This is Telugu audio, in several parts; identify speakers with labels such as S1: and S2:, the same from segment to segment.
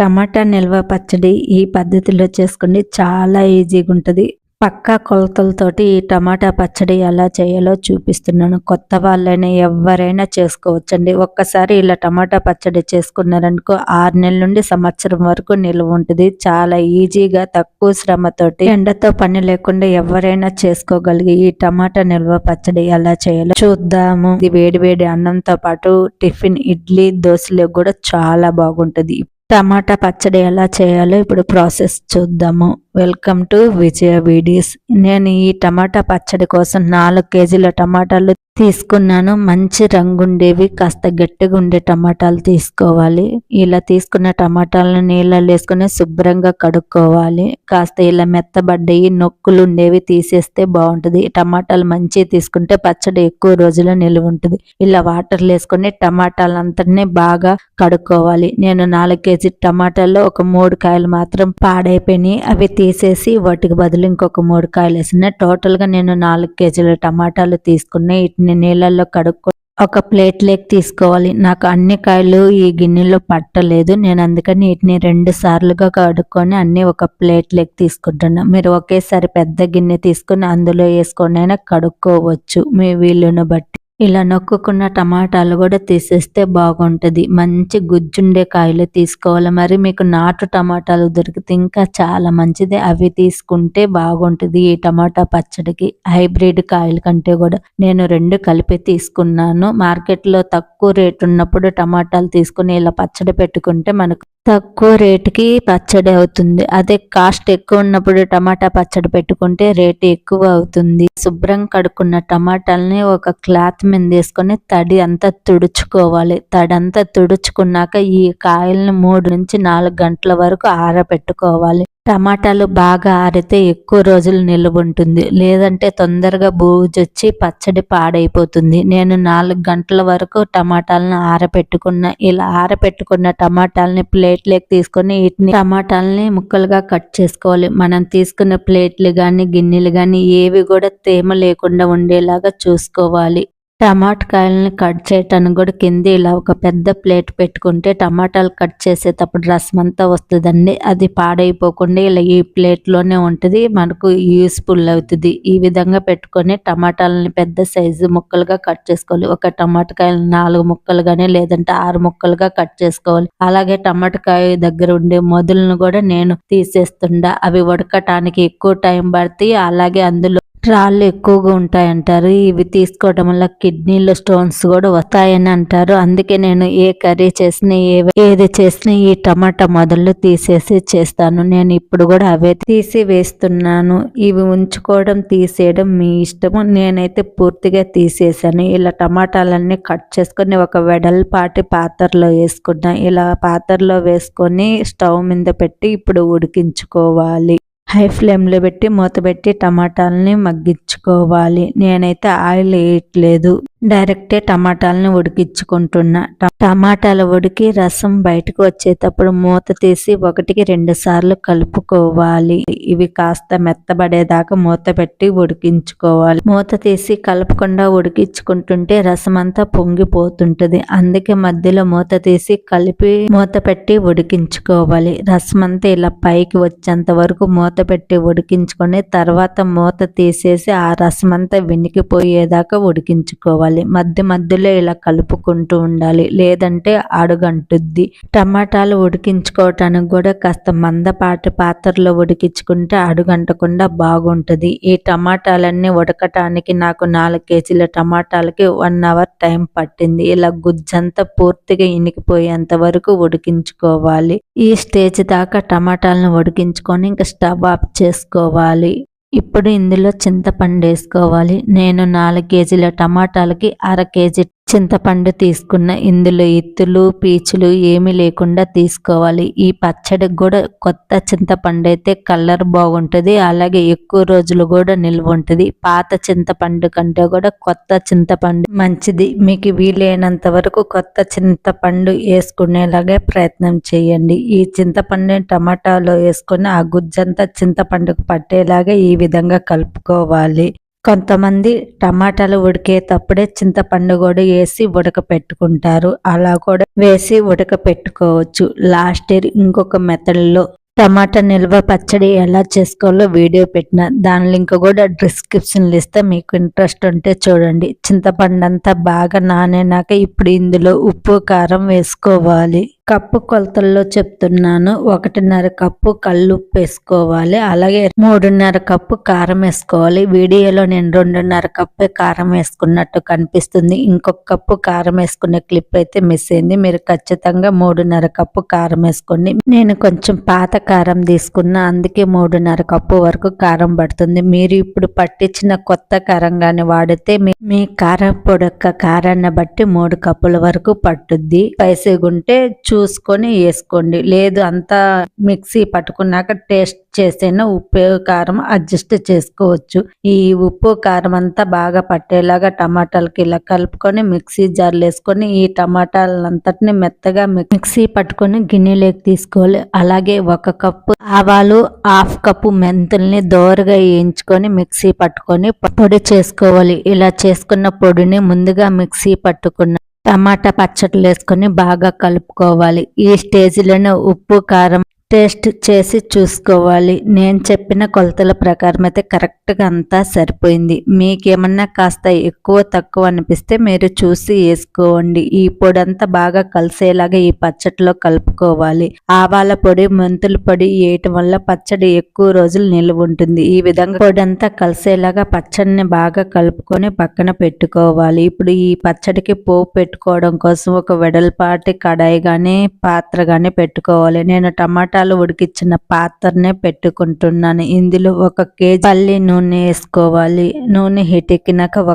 S1: టమాటా నిల్వ పచ్చడి ఈ పద్ధతిలో చేసుకోండి. చాలా ఈజీగా ఉంటుంది. పక్కా కొలతలతోటి ఈ టమాటా పచ్చడి ఎలా చేయాలో చూపిస్తున్నాను. కొత్త వాళ్ళైనా ఎవరైనా చేసుకోవచ్చండి. ఒక్కసారి ఇలా టమాటా పచ్చడి చేసుకున్నారనుకో ఆరు నెలల నుండి సంవత్సరం వరకు నిల్వ ఉంటుంది. చాలా ఈజీగా తక్కువ శ్రమతోటి ఎండతో పని లేకుండా ఎవరైనా చేసుకోగలిగి ఈ టమాటా నిల్వ పచ్చడి ఎలా చేయాలో చూద్దాము. ఇది వేడి వేడి అన్నంతో పాటు టిఫిన్ ఇడ్లీ దోశలు కూడా చాలా బాగుంటుంది. టమాటా పచ్చడి ఎలా చేయాలో ఇప్పుడు ప్రాసెస్ చూద్దాము. Welcome to Vijaya videos. నేను ఈ టమాటా పచ్చడి కోసం నాలుగు కేజీల టమాటాలు తీసుకున్నాను. మంచి రంగుండేవి కాస్త గట్టిగా ఉండే టమాటాలు తీసుకోవాలి. ఇలా తీసుకున్న టమాటాలను నీళ్ళలో వేసుకుని శుభ్రంగా కడుక్కోవాలి. కాస్త ఇలా మెత్తబడ్డయి నొక్కులు ఉండేవి తీసేస్తే బాగుంటుంది. టమాటాలు మంచి తీసుకుంటే పచ్చడి ఎక్కువ రోజులు నిలువ ఉంటుంది. ఇలా వాటర్లు వేసుకొని టమాటాలంతటినీ బాగా కడుక్కోవాలి. నేను నాలుగు కేజీ టమాటాల్లో ఒక మూడు కాయలు మాత్రం పాడైపోయినాయి. అవి తీసేసి వాటికి బదులు ఇంకొక మూడు కాయలు వేసిన. టోటల్గా నేను నాలుగు కేజీల టమాటాలు తీసుకున్నాయి వీటిని నీళ్ళల్లో కడుక్కో ఒక ప్లేట్ లేక్ తీసుకోవాలి. నాకు అన్ని కాయలు ఈ గిన్నెలో పట్టలేదు. నేను అందుకని వీటిని రెండు సార్లుగా కడుక్కొని అన్ని ఒక ప్లేట్ లేక్ తీసుకుంటున్నా. మీరు ఒకేసారి పెద్ద గిన్నె తీసుకొని అందులో వేసుకొని అయినా కడుక్కోవచ్చు మీ వీలును బట్టి. ఇలా నొక్కుకున్న టమాటాలు కూడా తీసేస్తే బాగుంటుంది. మంచి గుజ్జుండే కాయలు తీసుకోవాలి. మరి మీకు నాటు టమాటాలు దొరికితే ఇంకా చాలా మంచిది. అవి తీసుకుంటే బాగుంటుంది ఈ టమాటా పచ్చడికి. హైబ్రిడ్ కాయల కంటే కూడా నేను రెండు కలిపి తీసుకున్నాను. మార్కెట్లో తక్కువ రేటు ఉన్నప్పుడు టమాటాలు తీసుకుని ఇలా పచ్చడి పెట్టుకుంటే మనకు తక్కువ రేటుకి పచ్చడి అవుతుంది. అదే కాస్ట్ ఎక్కువ ఉన్నప్పుడు టమాటా పచ్చడి పెట్టుకుంటే రేటు ఎక్కువ అవుతుంది. శుభ్రం కడుక్కున్న టమాటాలని ఒక క్లాత్ మీద వేసుకొని తడి అంతా తుడుచుకోవాలి. తడి అంతా తుడుచుకున్నాక ఈ కాయలను మూడు నుంచి నాలుగు గంటల వరకు ఆరబెట్టుకోవాలి. టమాటాలు బాగా ఆరితే ఎక్కువ రోజులు నిల్వ ఉంటుంది లేదంటే తొందరగా బూజొచ్చి పచ్చడి పాడైపోతుంది. నేను నాలుగు గంటల వరకు టమాటాలను ఆరపెట్టుకున్న ఇలా ఆరపెట్టుకున్న టమాటాలని ప్లేట్లోకి తీసుకొని వీటిని టమాటాలని ముక్కలుగా కట్ చేసుకోవాలి. మనం తీసుకున్న ప్లేట్లు కానీ గిన్నెలు కానీ ఏవి కూడా తేమ లేకుండా ఉండేలాగా చూసుకోవాలి. టమాటకాయలని కట్ చేయటానికి కూడా కింద ఇలా ఒక పెద్ద ప్లేట్ పెట్టుకుంటే టమాటాలు కట్ చేసేటప్పుడు రసం అంతా వస్తుందండి. అది పాడైపోకుండా ఇలా ఈ ప్లేట్లోనే ఉంటుంది. మనకు యూస్ఫుల్ అవుతుంది. ఈ విధంగా పెట్టుకొని టమాటాలని పెద్ద సైజు ముక్కలుగా కట్ చేసుకోవాలి. ఒక టమాటకాయలు నాలుగు ముక్కలుగానే లేదంటే ఆరు ముక్కలుగా కట్ చేసుకోవాలి. అలాగే టమాటకాయ దగ్గర ఉండే మొదలను కూడా నేను తీసేస్తుండ. అవి ఉడకటానికి ఎక్కువ టైం పడితే అలాగే అందులో రాళ్ళు ఎక్కువగా ఉంటాయంటారు. ఇవి తీసుకోవడం వల్ల కిడ్నీలో స్టోన్స్ కూడా వస్తాయని అంటారు. అందుకే నేను ఏ కర్రీ చేసినా ఏ ఏది చేసినా ఈ టమాటా మొదలు తీసేసి చేస్తాను. నేను ఇప్పుడు కూడా అవే తీసి వేస్తున్నాను. ఇవి ఉంచుకోవడం తీసేయడం మీ ఇష్టము. నేనైతే పూర్తిగా తీసేసాను. ఇలా టమాటాలన్నీ కట్ చేసుకొని ఒక వెడల్పాటి పాత్రలో వేసుకున్నా. ఇలా పాత్రలో వేసుకొని స్టవ్ మీద పెట్టి ఇప్పుడు ఉడికించుకోవాలి. హై ఫ్లేమ్లో పెట్టి మూత పెట్టి టమాటాలని మగ్గించుకోవాలి. నేనైతే ఆయిల్ వేయట్లేదు. డైరెక్టే టమాటాలను ఉడికించుకుంటున్నా. టమాటాలు ఉడికి రసం బయటకు వచ్చేటప్పుడు మూత తీసి ఒకటికి రెండు సార్లు కలుపుకోవాలి. ఇవి కాస్త మెత్తబడేదాకా మూత పెట్టి ఉడికించుకోవాలి. మూత తీసి కలపకుండా ఉడికించుకుంటుంటే రసం అంతా పొంగిపోతుంటది. అందుకే మధ్యలో మూత తీసి కలిపి మూత పెట్టి ఉడికించుకోవాలి. రసం అంతా ఇలా పైకి వచ్చేంత వరకు మూత పెట్టి ఉడికించుకొని తర్వాత మూత తీసేసి ఆ రసం అంతా వెనికిపోయేదాకా ఉడికించుకోవాలి. కలుపుకోవాలి మధ్య మధ్యలో ఇలా కలుపుకుంటూ ఉండాలి. లేదంటే అడుగంటుద్ది. టమాటాలు ఉడికించుకోవటానికి కూడా కాస్త మందపాటి పాత్రలో ఉడికించుకుంటే అడుగంటకుండా బాగుంటుంది. ఈ టమాటాలన్నీ ఉడకటానికి నాకు నాలుగు కేజీల టమాటాలకి వన్ అవర్ టైం పట్టింది. ఇలా గుజ్జంతా పూర్తిగా ఇనికిపోయేంత వరకు ఉడికించుకోవాలి. ఈ స్టేజ్ దాకా టమాటాలను ఉడికించుకొని ఇంకా స్టవ్ ఆఫ్ చేసుకోవాలి. ఇప్పుడు ఇందులో చింతపండు వేసుకోవాలి. నేను నాలుగు కేజీల టమాటాలకి అర కేజీ చింతపండు తీసుకున్న ఇందులో ఇత్తులు పీచులు ఏమీ లేకుండా తీసుకోవాలి. ఈ పచ్చడికి కూడా కొత్త చింతపండు అయితే కలర్ బాగుంటుంది. అలాగే ఎక్కువ రోజులు కూడా నిల్వ ఉంటుంది. పాత చింతపండు కంటే కూడా కొత్త చింతపండు మంచిది. మీకు వీలైనంత వరకు కొత్త చింతపండు వేసుకునేలాగే ప్రయత్నం చేయండి. ఈ చింతపండు టమాటాలో వేసుకుని ఆ గుజ్జంతా చింతపండుకు పట్టేలాగా ఈ విధంగా కలుపుకోవాలి. కొంతమంది టమాటాలు ఉడికేటప్పుడే చింతపండు కూడా వేసి ఉడకపెట్టుకుంటారు. అలా కూడా వేసి ఉడకపెట్టుకోవచ్చు. లాస్ట్ ఇయర్ ఇంకొక మెథడ్లో టమాటా నిల్వ పచ్చడి ఎలా చేసుకోవాలో వీడియో పెట్టిన. దాని లింక్ కూడా డిస్క్రిప్షన్లు ఇస్తే మీకు ఇంట్రెస్ట్ ఉంటే చూడండి. చింతపండు అంతా బాగా నానేనాక ఇప్పుడు ఇందులో ఉప్పు కారం వేసుకోవాలి. కప్పు కొలతల్లో చెప్తున్నాను. ఒకటిన్నర కప్పు కల్లుప్పు వేసుకోవాలి అలాగే మూడున్నర కప్పు కారం వేసుకోవాలి. వీడియోలో నేను రెండున్నర కప్పు కారం వేసుకున్నట్టు కనిపిస్తుంది. ఇంకొక కప్పు కారం వేసుకునే క్లిప్ అయితే మిస్ అయింది. మీరు ఖచ్చితంగా మూడున్నర కప్పు కారం వేసుకోండి. నేను కొంచెం పాత కారం తీసుకున్నా అందుకే మూడున్నర కప్పు వరకు కారం పడుతుంది. మీరు ఇప్పుడు పట్టించిన కొత్త కారం కానీ వాడితే మీ కారం పొడక్క కారాన్ని బట్టి మూడు కప్పుల వరకు పట్టుద్ది. స్పైసీగా ఉంటే చూసుకొని వేసుకోండి. లేదు అంతా మిక్సీ పట్టుకున్నాక టేస్ట్ చేసైనా ఉప్పు కారం అడ్జస్ట్ చేసుకోవచ్చు. ఈ ఉప్పు కారం అంతా బాగా పట్టేలాగా టమాటాలకి ఇలా కలుపుకొని మిక్సీ జార్లు వేసుకొని ఈ టమాటాలంతటిని మెత్తగా మిక్సీ పట్టుకొని గిన్నెలోకి తీసుకోవాలి. అలాగే ఒక కప్పు ఆవాలు హాఫ్ కప్పు మెంతుల్ని దోరగా వేయించుకొని మిక్సీ పట్టుకొని పొడి చేసుకోవాలి. ఇలా చేసుకున్న పొడిని ముందుగా మిక్సీ పట్టుకున్న టమాటా పచ్చట్లు వేసుకొని బాగా కలుపుకోవాలి. ఈ స్టేజ్లోనే ఉప్పు కారం టేస్ట్ చేసి చూసుకోవాలి. నేను చెప్పిన కొలతల ప్రకారం అయితే కరెక్ట్గా అంతా సరిపోయింది. మీకేమన్నా కాస్త ఎక్కువ తక్కువ అనిపిస్తే మీరు చూసి వేసుకోండి. ఈ పొడి అంతా బాగా కలిసేలాగా ఈ పచ్చడిలో కలుపుకోవాలి. ఆవాల పొడి మెంతుల పొడి వేయటం వల్ల పచ్చడి ఎక్కువ రోజులు నిల్వ ఉంటుంది. ఈ విధంగా పొడి అంతా కలిసేలాగా పచ్చడిని బాగా కలుపుకొని పక్కన పెట్టుకోవాలి. ఇప్పుడు ఈ పచ్చడికి పోపు పెట్టుకోవడం కోసం ఒక వెడల్పాటి కడాయి కానీ పాత్ర కానీ పెట్టుకోవాలి. నేను టమాటా టమాటాలు ఉడికించిన పాత్రనే పెట్టుకుంటున్నాను. ఇందులో ఒక కేజీ పల్లి నూనె వేసుకోవాలి. నూనె హీట్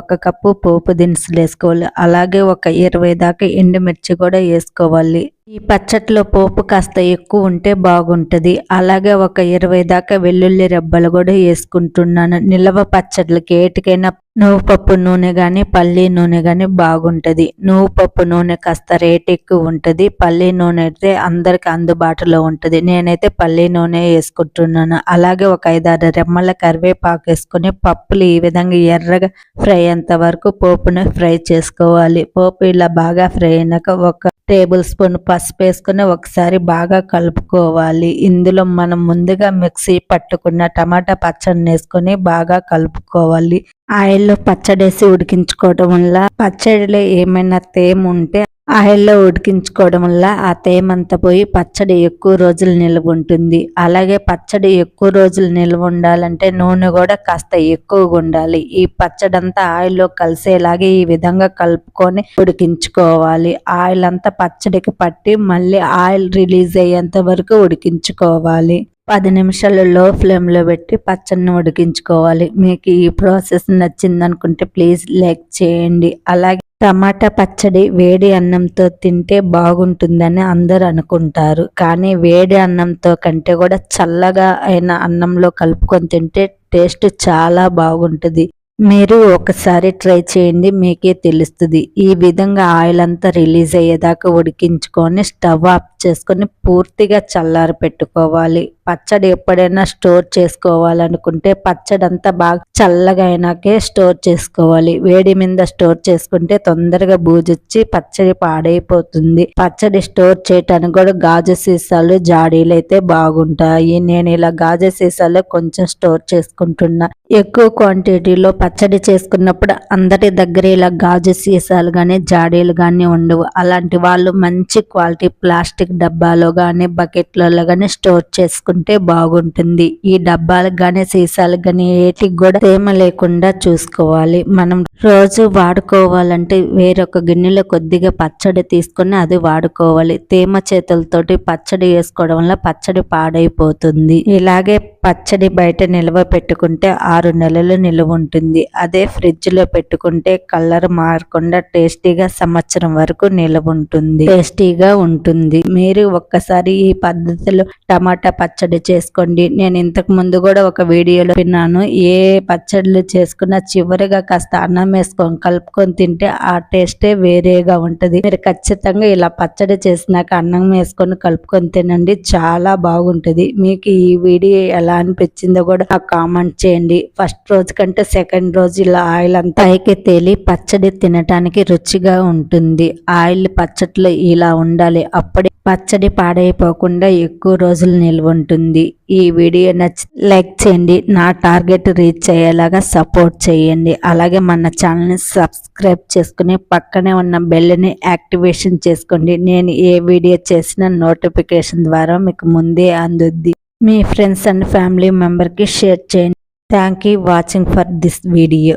S1: ఒక కప్పు పోపు దినుసులు వేసుకోవాలి. అలాగే ఒక ఇరవై దాకా ఎండుమిర్చి కూడా వేసుకోవాలి. ఈ పచ్చట్లో పోపు కాస్త ఎక్కువ ఉంటే బాగుంటుంది. అలాగే ఒక ఇరవై దాకా వెల్లుల్లి రెబ్బలు కూడా వేసుకుంటున్నాను. నిల్వ పచ్చట్లకి ఏటికైనా నువ్వు పప్పు నూనె కానీ పల్లి నూనె కానీ బాగుంటుంది. నువ్వు పప్పు నూనె కాస్త రేట్ ఎక్కువ ఉంటుంది. పల్లి నూనె అయితే అందరికి అందుబాటులో ఉంటుంది. నేనైతే పల్లి నూనె వేసుకుంటున్నాను. అలాగే ఒక ఐదారు రెమ్మల కరివేపాకు వేసుకుని పప్పులు ఈ విధంగా ఎర్రగా ఫ్రై అయ్యేంత వరకు పోపును ఫ్రై చేసుకోవాలి. పోపు ఇలా బాగా ఫ్రై అయినాక ఒక టేబుల్ స్పూన్ పసుపు వేసుకుని ఒకసారి బాగా కలుపుకోవాలి. ఇందులో మనం ముందుగా మిక్సీ పట్టుకున్న టమాటా పచ్చడిని వేసుకొని బాగా కలుపుకోవాలి. ఆయిల్లో పచ్చడేసి ఉడికించుకోవడం వల్ల పచ్చడిలో ఏమైనా తేమ ఉంటే ఆయిల్లో ఉడికించుకోవడం వల్ల ఆ తేమంతా పోయి పచ్చడి ఎక్కువ రోజులు నిల్వ ఉంటుంది. అలాగే పచ్చడి ఎక్కువ రోజులు నిల్వ ఉండాలంటే నూనె కూడా కాస్త ఎక్కువగా ఉండాలి. ఈ పచ్చడి అంతా ఆయిల్లో కలిసేలాగే ఈ విధంగా కలుపుకొని ఉడికించుకోవాలి. ఆయిల్ అంతా పచ్చడికి పట్టి మళ్ళీ ఆయిల్ రిలీజ్ అయ్యేంత వరకు ఉడికించుకోవాలి. పది నిమిషాలు లో ఫ్లేమ్లో పెట్టి పచ్చడిని ఉడికించుకోవాలి. మీకు ఈ ప్రాసెస్ నచ్చిందనుకుంటే ప్లీజ్ లైక్ చేయండి. అలాగే టమాటా పచ్చడి వేడి అన్నంతో తింటే బాగుంటుందని అందరు అనుకుంటారు. కానీ వేడి అన్నంతో కంటే కూడా చల్లగా అయిన అన్నంలో కలుపుకొని తింటే టేస్ట్ చాలా బాగుంటుంది. మీరు ఒకసారి ట్రై చేయండి మీకే తెలుస్తుంది. ఈ విధంగా ఆయిల్ అంతా రిలీజ్ అయ్యేదాకా ఉడికించుకొని స్టవ్ ఆఫ్ చేసుకొని పూర్తిగా చల్లారి పెట్టుకోవాలి పచ్చడి ఎప్పుడైనా స్టోర్ చేసుకోవాలనుకుంటే పచ్చడి అంతా బాగా చల్లగా అయినాకే స్టోర్ చేసుకోవాలి. వేడి మీద స్టోర్ చేసుకుంటే తొందరగా బూజొచ్చి పచ్చడి పాడైపోతుంది. పచ్చడి స్టోర్ చేయటానికి కూడా గాజు సీసాలు జాడీలు అయితే బాగుంటాయి. నేను ఇలా గాజు సీసాలో కొంచెం స్టోర్ చేసుకుంటున్నా. ఎక్కువ క్వాంటిటీలో పచ్చడి చేసుకున్నప్పుడు అందరి దగ్గర ఇలా గాజు సీసాలు కానీ జాడీలు కానీ ఉండవు. అలాంటి వాళ్ళు మంచి క్వాలిటీ ప్లాస్టిక్ డబ్బాలో కానీ బకెట్లలో కానీ స్టోర్ ఉంటే బాగుంటుంది. ఈ డబ్బాలకు కానీ సీసాలకు కానీ ఏటికి కూడా తేమ లేకుండా చూసుకోవాలి. మనం రోజు వాడుకోవాలంటే వేరొక గిన్నెలో కొద్దిగా పచ్చడి తీసుకొని అది వాడుకోవాలి. తేమ చేతులతోటి పచ్చడి వేసుకోవడం వల్ల పచ్చడి పాడైపోతుంది. ఇలాగే పచ్చడి బయట నిల్వ పెట్టుకుంటే ఆరు నెలలు నిల్వ ఉంటుంది. అదే ఫ్రిడ్జ్లో పెట్టుకుంటే కలర్ మారకుండా టేస్టీగా సంవత్సరం వరకు నిల్వ ఉంటుంది. టేస్టీగా ఉంటుంది. మీరు ఒక్కసారి ఈ పద్ధతిలో టమాటా పచ్చడి పచ్చడి చేసుకోండి. నేను ఇంతకు ముందు కూడా ఒక వీడియోలో విన్నాను. ఏ పచ్చడిలు చేసుకున్నా చివరిగా కాస్త అన్నం వేసుకొని కలుపుకొని తింటే ఆ టేస్టే వేరేగా ఉంటుంది. మీరు ఖచ్చితంగా ఇలా పచ్చడి చేసినాక అన్నం వేసుకొని కలుపుకొని తినండి. చాలా బాగుంటుంది. మీకు ఈ వీడియో ఎలా అనిపించిందో కూడా నాకు కామెంట్ చేయండి. ఫస్ట్ రోజు కంటే సెకండ్ రోజు ఇలా ఆయిల్ అంతా పైకి తేలి పచ్చడి తినటానికి రుచిగా ఉంటుంది. ఆయిల్ పచ్చట్లో ఇలా ఉండాలి. అప్పుడే పచ్చడి పాడైపోకుండా ఎక్కువ రోజులు నిల్వ ఉంటుంది. ఈ వీడియో నచ్చి లైక్ చేయండి. నా టార్గెట్ రీచ్ అయ్యేలాగా సపోర్ట్ చేయండి. అలాగే మన ఛానల్ని సబ్స్క్రైబ్ చేసుకుని పక్కనే ఉన్న బెల్ని యాక్టివేషన్ చేసుకోండి. నేను ఏ వీడియో చేసిన నోటిఫికేషన్ ద్వారా మీకు ముందే అందుద్ది. మీ ఫ్రెండ్స్ అండ్ ఫ్యామిలీ మెంబర్కి షేర్ చేయండి. Thank you watching for this video.